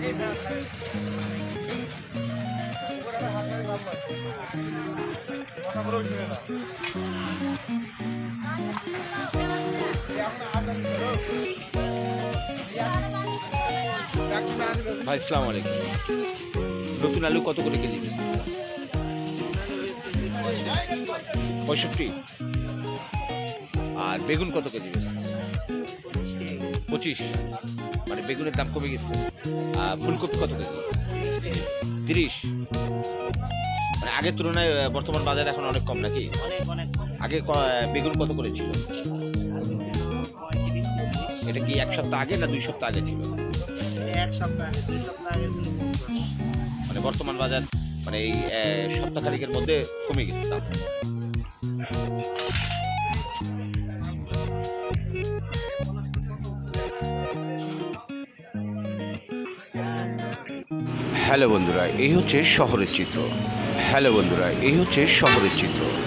ভাই সালাম আলাইকুম। নতুন আলু কত করে কেজি পঁয়ষট্টি। আর বেগুন কত কেজি পঁচিশ মানে বেগুনের দাম কমে গেছে। আর ফুলকপি কত কেজি? তিরিশ। মানে আগের তুলনায় বর্তমান বাজার এখন অনেক কম নাকি? আগে বেগুন কত করে ছিল? এটা কি এক সপ্তাহ আগে না দুই সপ্তাহ আগে ছিল? এক সপ্তাহ। মানে বর্তমান বাজার মানে এই সপ্তাহ খানিকের মধ্যে কমে গেছে দাম। হ্যালো বন্ধুরা এই হচ্ছে শহরের চিত্র। হ্যালো বন্ধুরা এই হচ্ছে শহরের চিত্র।